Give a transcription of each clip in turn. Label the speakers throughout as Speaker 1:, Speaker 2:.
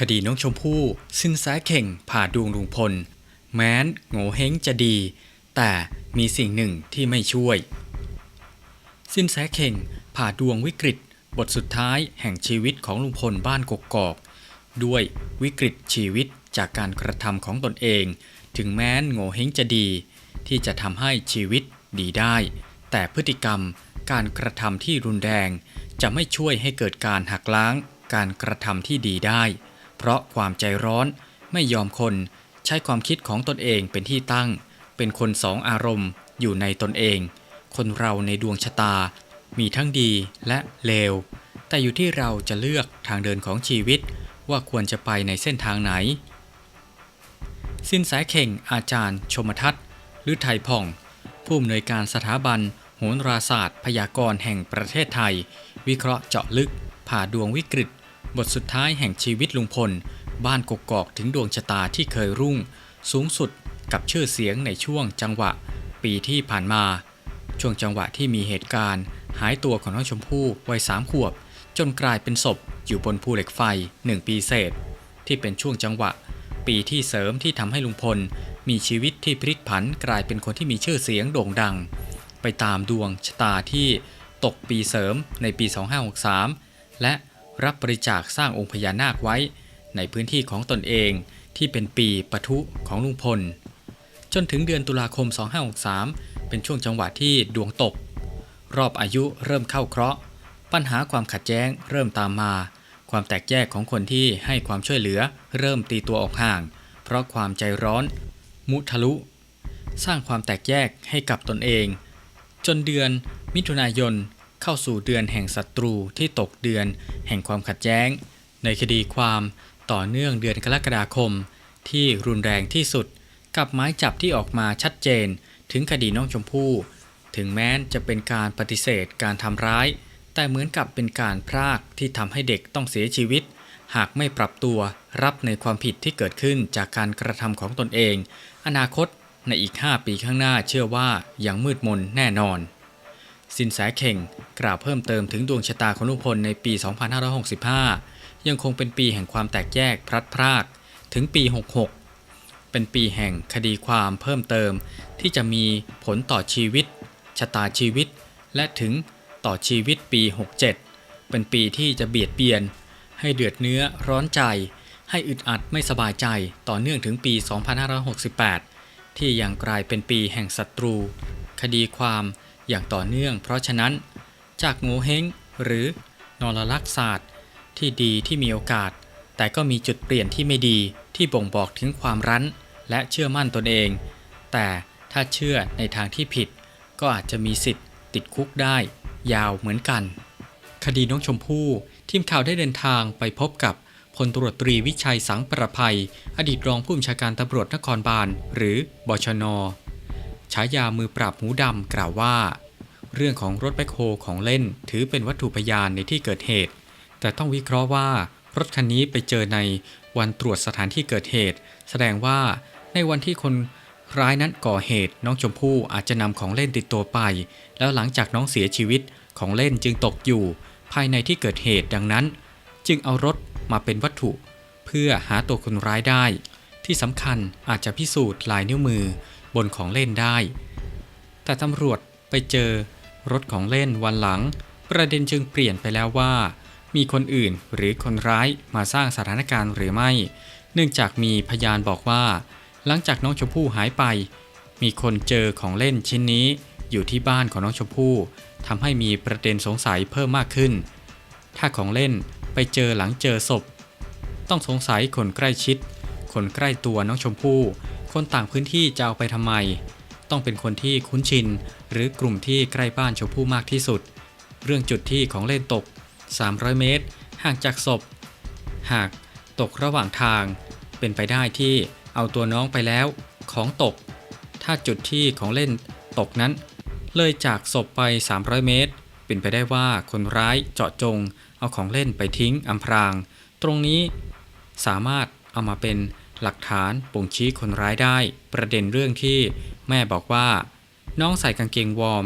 Speaker 1: คดีน้องชมพู่สินแสเข่งผ่าดวงลุงพล แม้นโง่เฮงจะดี แต่มีสิ่งหนึ่งที่ไม่ช่วย สินแสเข่งผ่าดวงวิกฤต บทสุดท้ายแห่งชีวิตของลุงพลบ้านกกอก ด้วยวิกฤตชีวิตจากการกระทำของตนเอง ถึงแม้นโง่เฮงจะดี ที่จะทำให้ชีวิตดีได้ แต่พฤติกรรมการกระทำที่รุนแรง จะไม่ช่วยให้เกิดการหักล้างการกระทำที่ดีได้ เพราะความใจร้อนไม่ยอมคนใช้ความคิดของตนเองเป็นที่ตั้ง เป็นคนสองอารมณ์อยู่ในตนเอง คนเราในดวงชะตา มีทั้งดีและเลว แต่อยู่ที่เราจะเลือกทางเดินของชีวิตว่าควรจะไปในเส้นทางไหน สินแสเข่งอาจารย์ ชมทัศน์หรือไทยพ่อง ผู้อำนวยการสถาบันโหนราศาสตร์ พยากรณ์แห่งประเทศไทย วิเคราะห์เจาะลึกผ่าดวงวิกฤต บทสุดท้ายแห่งชีวิตลุงพล บ้านกกอกถึงดวงชะตาที่เคยรุ่ง สูงสุดกับชื่อเสียงในช่วงจังหวะ ปีที่ผ่านมา ช่วงจังหวะที่มีเหตุการณ์ หายตัวของน้องชมพู่วัยสามขวบ จนกลายเป็นศพอยู่บนภูเหล็กไฟหนึ่งปีเศษ ที่เป็นช่วงจังหวะ ปีที่เสริมที่ทำให้ลุงพล มีชีวิตที่พลิกผันกลายเป็นคนที่มีชื่อเสียงโด่งดัง ไปตามดวงชะตาที่ตกปีเสริมในปี 2563 และ รับบริจาคสร้างองค์พญานาคไว้ ในพื้นที่ของตนเองที่เป็นปีปะทุของลุงพล จนถึงเดือนตุลาคม 2563 เป็นช่วงจังหวะที่ดวงตก รอบอายุเริ่มเข้าเคราะห์ ปัญหาความขัดแย้งเริ่มตามมา ความแตกแยกของคนที่ให้ความช่วยเหลือ เริ่มตีตัวออกห่าง เพราะความใจร้อน มุทะลุ สร้างความแตกแยกให้กับตนเอง จนเดือนมิถุนายน เข้าสู่เดือนแห่งศัตรูที่ตกเดือน แห่งความขัดแย้ง ในคดีความต่อเนื่องเดือนกรกฎาคม ที่รุนแรงที่สุด กับหมายจับที่ออกมาชัดเจน ถึงคดีน้องชมพู่ ถึงแม้จะเป็นการปฏิเสธการทำร้าย แต่เหมือนกับเป็นการพรากที่ทำให้เด็กต้องเสียชีวิต หากไม่ปรับตัวรับในความผิดที่เกิดขึ้นจากการกระทำของตนเอง อนาคตในอีก 5 ปีข้างหน้าเชื่อว่ายังมืดมนแน่นอน สินแสเข่งกล่าวเพิ่มเติมถึงดวงชะตาของลุงพลในปี 2565 ยังคงเป็นปีแห่งความแตกแยกพลัดพรากถึงปี 66 เป็นปีแห่งคดีความเพิ่มเติมที่จะมีผลต่อชีวิต ชะตาชีวิต และถึงต่อชีวิตปี 67 เป็นปีที่จะเบียดเบียน ให้เดือดเนื้อร้อนใจ ให้อึดอัดไม่สบายใจต่อเนื่องถึงปี 2568 ที่ยังกลายเป็นปีแห่งศัตรู คดีความ อย่างต่อเนื่อง เพราะฉะนั้น จากโงเฮงหรือนรลักษศาสตร์ ที่ดีที่มีโอกาส แต่ก็มีจุดเปลี่ยนที่ไม่ดีที่บ่งบอกถึงความรั้น และเชื่อมั่นตนเอง แต่ถ้าเชื่อในทางที่ผิด ก็อาจจะมีสิทธิ์ ติดคุกได้ ยาวเหมือนกัน คดีน้องชมพู่ทีมข่าวได้เดินทางไปพบกับพลตรวจตรีวิชัยสังประภัย อดีตรองผู้บัญชาการตำรวจนครบาล หรือบชน ฉายามือปราบหูดำกล่าวว่า เรื่องของรถแบคโฮของเล่นถือเป็นวัตถุพยานในที่เกิดเหตุ แต่ต้องวิเคราะห์ว่ารถคันนี้ไปเจอในวันตรวจสถานที่เกิดเหตุ แสดงว่าในวันที่คนร้ายนั้นก่อเหตุน้องชมพู่อาจจะนำของเล่นติดตัวไป แล้วหลังจากน้องเสียชีวิตของเล่นจึงตกอยู่ ภายในที่เกิดเหตุดังนั้น จึงเอารถมาเป็นวัตถุ เพื่อหาตัวคนร้ายได้ ที่สำคัญอาจจะพิสูจน์ลายนิ้วมือ บนของเล่นได้ แต่ตำรวจไปเจอรถของเล่นวันหลัง ประเด็นจึงเปลี่ยนไปแล้วว่า มีคนอื่นหรือคนร้ายมาสร้างสถานการณ์หรือไม่ เนื่องจากมีพยานบอกว่า หลังจากน้องชมพู่หายไป มีคนเจอของเล่นชิ้นนี้อยู่ที่บ้านของน้องชมพู่ทำให้มีประเด็นสงสัยเพิ่มมากขึ้น ถ้าของเล่นไปเจอหลังเจอศพ ต้องสงสัยคนใกล้ชิด คนใกล้ตัวน้องชมพู่ คนต่างพื้นที่จะเอาไปทำไม ต้องเป็นคนที่คุ้นชิน หรือกลุ่มที่ใกล้บ้านชมพู่มากที่สุด เรื่องจุดที่ของเล่นตก 300 เมตร ห่างจากศพ หากตกระหว่างทาง เป็นไปได้ที่เอาตัวน้องไปแล้ว ของตก ถ้าจุดที่ของเล่นตกนั้น เลยจากศพไป 300 เมตร เป็นไปได้ว่าคนร้ายเจาะจง เอาของเล่นไปทิ้งอำพราง ตรงนี้สามารถเอามาเป็น หลักฐานบ่งชี้คนร้ายได้ ประเด็นเรื่องที่แม่บอกว่า น้องใส่กางเกงวอร์ม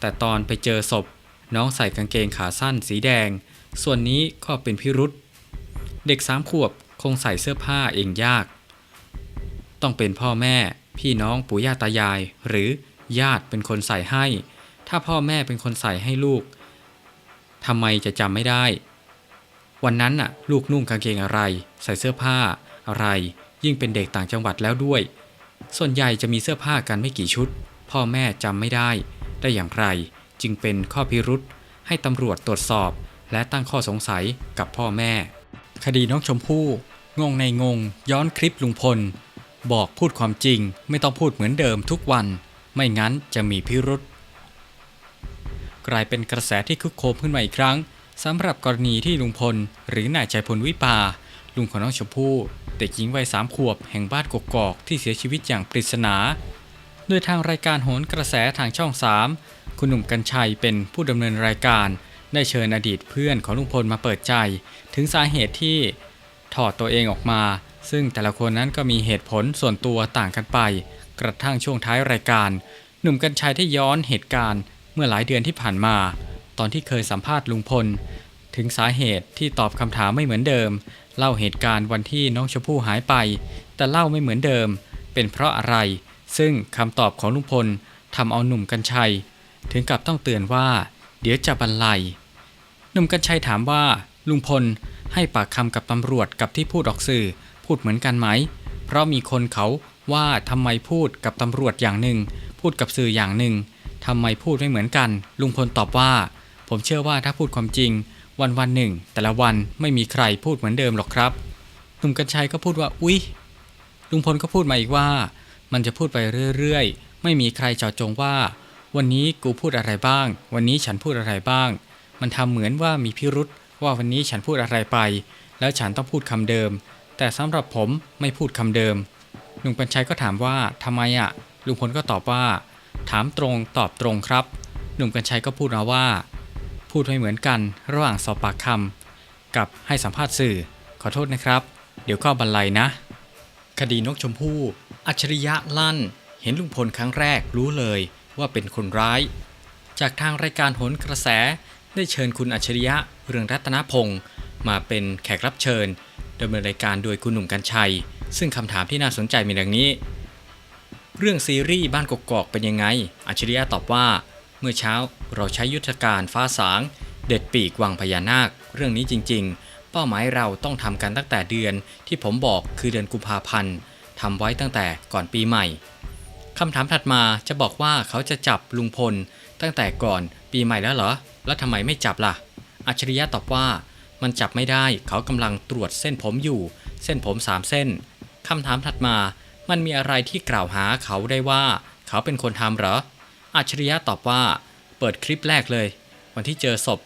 Speaker 1: แต่ตอนไปเจอศพ น้องใส่กางเกงขาสั้นสีแดง ส่วนนี้ก็เป็นพิรุษเด็กสามขวบคงใส่เสื้อผ้าเองยาก ต้องเป็นพ่อแม่ พี่น้องปู่ย่าตายาย หรือญาติเป็นคนใส่ให้ ถ้าพ่อแม่เป็นคนใส่ให้ลูกทำไมจะจำไม่ได้ วันนั้นน่ะ ลูกนุ่งกางเกงอะไร ใส่เสื้อผ้าอะไร ยิ่งเป็นเด็กต่างจังหวัดแล้วด้วย ส่วนใหญ่จะมีเสื้อผ้ากันไม่กี่ชุด พ่อแม่จำไม่ได้ ได้อย่างไร จึงเป็นข้อพิรุษให้ตำรวจตรวจสอบ และตั้งข้อสงสัยกับพ่อแม่ คดีน้องชมพู่ งงในงง ย้อนคลิปลุงพล บอกพูดความจริง ไม่ต้องพูดเหมือนเดิมทุกวัน ไม่งั้นจะมีพิรุษกลายเป็นกระแสที่คึกโคมขึ้นมาอีกครั้งสำหรับกรณีที่ลุงพล หรือนายใจพลวิปา ลุงของน้องชมพู่เด็กหญิงวัยสามขวบแห่งบ้านกกอกที่เสียชีวิตอย่างปริศนาโดยทางรายการโหนกระแสทางช่อง 3 คุณหนุ่มกัญชัยเป็นผู้ดำเนินรายการ ได้เชิญอดีตเพื่อนของลุงพลมาเปิดใจ ถึงสาเหตุที่ถอดตัวเองออกมา ซึ่งแต่ละคนนั้นก็มีเหตุผลส่วนตัวต่างกันไป กระทั่งช่วงท้ายรายการ หนุ่มกัญชัยได้ย้อนเหตุการณ์เมื่อหลายเดือนที่ผ่านมา ตอนที่เคยสัมภาษณ์ลุงพล ถึงสาเหตุที่ตอบคำถามไม่เหมือนเดิม เล่าเหตุการณ์วันที่น้องชมพู่หายไป แต่เล่าไม่เหมือนเดิม เป็นเพราะอะไร ซึ่งคำตอบของลุงพลทำเอาหนุ่มกัญชัย ถึงกับต้องเตือนว่า เดี๋ยวจะบรรลัยหนุ่มกัญชัยถามว่า ลุงพลให้ปากคำกับตำรวจกับที่พูดออกสื่อพูดเหมือนกันไหม เพราะมีคนเขาว่าทำไมพูดกับตำรวจอย่างหนึ่ง พูดกับสื่ออย่างหนึ่งทำไมพูดไม่เหมือนกัน ลุงพลตอบว่า ผมเชื่อว่าถ้าพูดความจริง วันวันหนึ่ง แต่ละวันไม่มีใครพูดเหมือนเดิมหรอกครับหนุ่มกัญชัยก็พูดว่าอุ๊ยลุงพลก็พูดมาอีกว่า มันจะพูดไปเรื่อยๆ ไม่มีใครเจาะจงว่า วันนี้กูพูดอะไรบ้าง วันนี้ฉันพูดอะไรบ้าง มันทำเหมือนว่ามีพิรุษว่าวันนี้ฉันพูดอะไรไป แล้วฉันต้องพูดคำเดิม แต่สำหรับผมไม่พูดคำเดิมหนุ่มกัญชัยก็ถามว่าทำไมอะลุงพลก็ตอบว่า ถามตรงตอบตรงครับหนุ่มกัญชัยก็พูดมาว่า พูดไม่เหมือนกัน ระหว่างสอบปากคำกับให้สัมภาษณ์สื่อ ขอโทษนะครับ เดี๋ยวก็บรรลัยนะ คดีนกชมพู่ อัจฉริยะลั่น เห็นลุงพลครั้งแรกรู้เลยว่าเป็นคนร้าย จากทางรายการโหนกระแสได้เชิญคุณอัจฉริยะเรืองรัตนพงศ์มาเป็นแขกรับเชิญดำเนินรายการโดยคุณหนุ่มกัญชัย ซึ่งคำถามที่น่าสนใจมีดังนี้ เรื่องซีรีส์บ้านกกอกเป็นยังไง อัจฉริยะตอบว่า เมื่อเช้าเราใช้ยุทธการฟ้าสาง เด็ดปีกวังพญานาค เรื่องนี้จริง ๆ เป้าหมายเราต้องทำกันตั้งแต่เดือนที่ผมบอกคือเดือนกุมภาพันธ์ทำไว้ตั้งแต่ก่อนปีใหม่คำถามถัดมาจะบอกว่าเขาจะจับลุงพล ตั้งแต่ก่อนปีใหม่แล้วเหรอ แล้วทำไมไม่จับล่ะ อัจฉริยะตอบว่า มันจับไม่ได้เขากำลังตรวจเส้นผมอยู่ เส้นผมสามเส้นคำถามถัดมา มันมีอะไรที่กล่าวหาเขาได้ว่า เขาเป็นคนทำเหรอ อัจฉริยะตอบว่า เปิดคลิปแรกเลย วันที่เจอศพ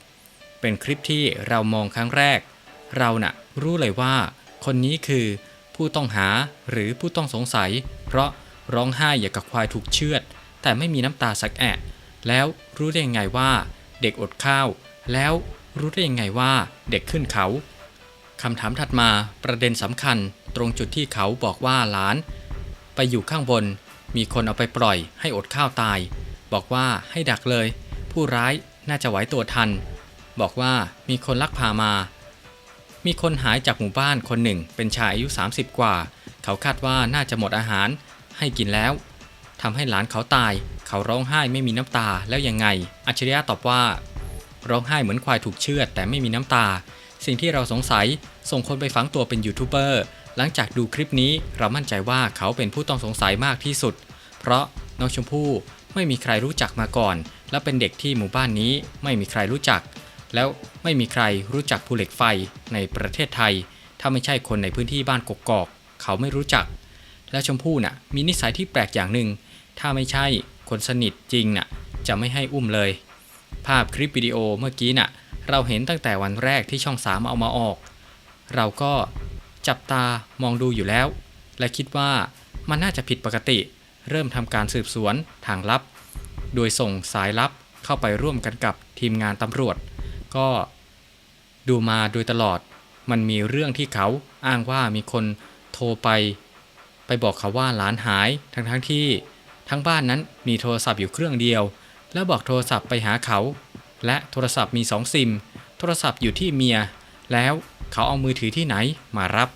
Speaker 1: เป็นคลิปที่เรามองครั้งแรก เราน่ะรู้เลยว่า คนนี้คือผู้ต้องหาหรือผู้ต้องสงสัย เพราะร้องไห้อย่างกับควายถูกเชือด แต่ไม่มีน้ำตาสักแอะแล้วรู้ได้ยังไงว่า เด็กอดข้าว แล้วรู้ได้ยังไงว่าเด็กขึ้นเขาคำถามถัดมาประเด็นสำคัญตรงจุดที่เขาบอกว่าหลาน ไปอยู่ข้างบน มีคนเอาไปปล่อยให้อดข้าวตาย บอกว่าให้ดักเลย ผู้ร้ายน่าจะไหวตัวทัน บอกว่ามีคนลักพามา มีคนหายจากหมู่บ้านคนหนึ่งเป็นชายอายุ 30 กว่า เขาคาดว่าน่าจะหมดอาหาร ให้กินแล้วทำให้หลานเขาตาย เขาร้องไห้ไม่มีน้ำตาแล้วยังไง อัจฉริยะตอบว่า ร้องไห้เหมือนควายถูกเชือดแต่ไม่มีน้ำตา สิ่งที่เราสงสัยส่งคนไปฝังตัวเป็นยูทูบเบอร์หลังจากดูคลิปนี้เรามั่นใจว่าเขาเป็นผู้ต้องสงสัยมากที่สุด เพราะน้องชมพู่ ไม่มีใครรู้จักมาก่อน และเป็นเด็กที่หมู่บ้านนี้ไม่มีใครรู้จัก แล้วไม่มีใครรู้จักภูเหล็กไฟในประเทศไทย ถ้าไม่ใช่คนในพื้นที่บ้านกกอก เขาไม่รู้จัก และชมพู่น่ะมีนิสัยที่แปลกอย่างหนึ่ง ถ้าไม่ใช่คนสนิทจริงน่ะจะไม่ให้อุ้มเลย ภาพคลิปวิดีโอเมื่อกี้น่ะเราเห็นตั้งแต่วันแรกที่ช่องสามเอามาออก เราก็จับตามองดูอยู่แล้ว และคิดว่ามันน่าจะผิดปกติ เริ่มทำการสืบสวนทางลับ โดยส่งสายลับเข้าไปร่วมกันกับทีมงานตำรวจ ก็ดูมาโดยตลอด มันมีเรื่องที่เขาอ้างว่ามีคนโทรไป ไปบอกเขาว่าหลานหาย ทั้งทั้งๆที่ทั้งบ้านนั้นมีโทรศัพท์อยู่เครื่องเดียว แล้วบอกโทรศัพท์ไปหาเขา และโทรศัพท์มีสองซิม โทรศัพท์อยู่ที่เมีย แล้วเขาเอามือถือที่ไหนมารับ